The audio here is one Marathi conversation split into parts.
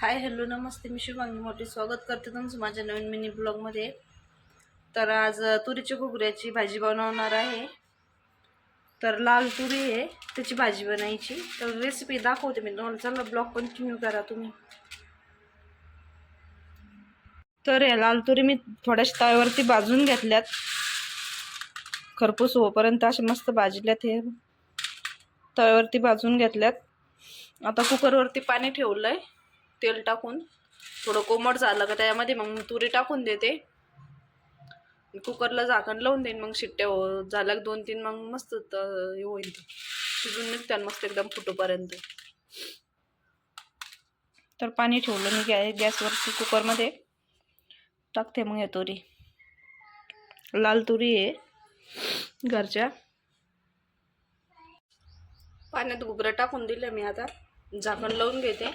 हाय हॅलो नमस्ते. मी शुभांगी मोठे स्वागत करते तुमचं माझ्या नवीन मिनी ब्लॉगमध्ये तर आज तुरीच्या घुगऱ्याची भाजी बनवणार आहे. तर लाल तुरी आहे त्याची भाजी बनायची. तर रेसिपी दाखवते मी तुम्हाला. चला ब्लॉग कंटिन्यू करा तुम्ही. तर या लाल तुरी मी थोड्याशा तव्यावरती भाजून घेतल्यात. खरपूस होपर्यंत असे मस्त भाजल्यात हे. तव्यावरती भाजून घेतल्यात. आता कुकरवरती पाणी ठेवलं आहे तेल टाकून थोडं कोमट झालं का त्यामध्ये मग तुरी टाकून देते. कुकरला झाकण लावून देईन मग शिट्ट्या हो झाल्या का दोन तीन मग मस्त त- हे होईल. शिजून निघतात मस्त एकदम फुटोपर्यंत. तर पाणी ठेवलं मी गॅ गॅसवरती कुकरमध्ये. टाकते मग हे तुरी. लाल तुरी आहे घरच्या. पाण्यात घुगरं टाकून दिलं मी आता. झाकण लावून घेते.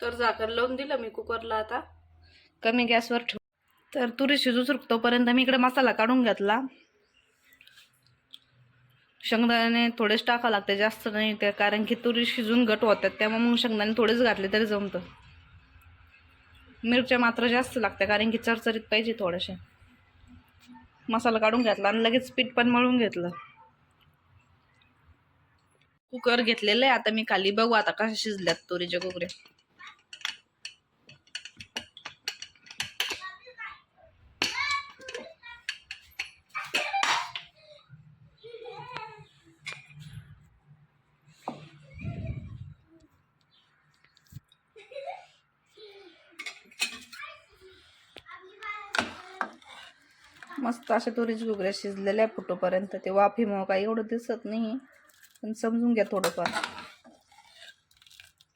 तर झाकण लावून दिलं मी कुकरला आता. कमी गॅसवर ठेव. तर तुरी शिजू तोपर्यंत मी इकडे मसाला काढून घेतला. शेंगदाणे थोडेच टाकावं लागते जास्त नाही ते कारण की तुरी शिजून घट होतात त्यामुळे मग शेंगदाणे थोडेच घातले तरी जमतं. मिरच्या मात्र जास्त लागत्या कारण की चरचरीत पाहिजे थोडेसे. मसाला काढून घेतला आणि लगेच पीठ पण मळून घेतलं. कुकर घेतलेलं आहे आता मी खाली बघू आता कशा शिजल्यात तुरीच्या कुकऱ्या मस्त अशा तुरीच घुगऱ्या शिजलेल्या आहे फुटोपर्यंत. ते वाफीमुळं काही एवढं दिसत नाही. पण समजून घ्या थोडंफार.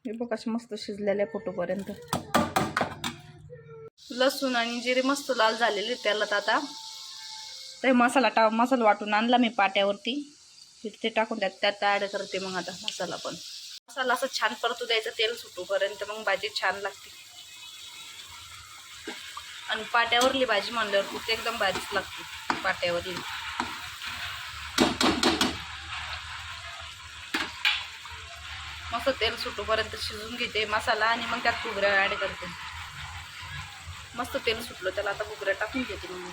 हे बघ अशा मस्त शिजलेल्या फुटोपर्यंत. लसूण आणि जिरे मस्त लाल झालेले त्याला तर आता. ते मसाला टा मसाला वाटून आणला मी पाट्यावरती. तिथे ते टाकून त्यात त्यात ॲड करते मग आता मसाला पण. मसाला असं छान परतू द्यायचं तेल सुटूपर्यंत मग भाजी छान लागते. आणि पाट्यावरली भाजी म्हणल्यावर कुठे एकदम भारीच लागते पाट्यावरली. मस्त तेल सुटूपर्यंत शिजून घेते मसाला आणि मग त्यात घुगऱ्या ॲड करते. मस्त तेल सुटलं त्याला आता घुगऱ्या टाकून घेते मग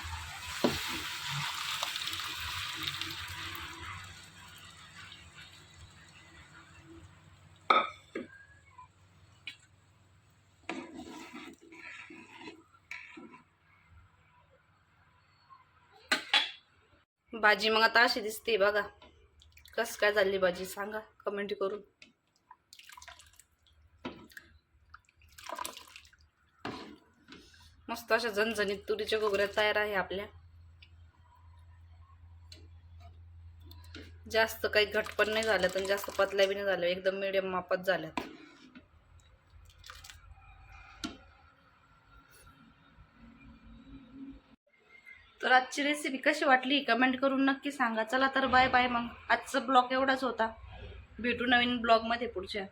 भाजी मग आता अशी दिसते बघा. कस काय झाली भाजी सांगा कमेंट करून. मस्त अशा झणझणीत तुरीच्या गोगऱ्या तयार आहे आपल्या. जास्त काही घटपण नाही झाल्यात आणि जास्त पतल्या बी नाही झाल्या एकदम मिडियम मापात झाल्यात. तर आजची रेसिपी कशी वाटली? कमेंट करून नक्की सांगा. चला तर बाय बाय मग. आजचा ब्लॉग एवढाच होता. भेटू नवीन ब्लॉगमध्ये पुढच्या.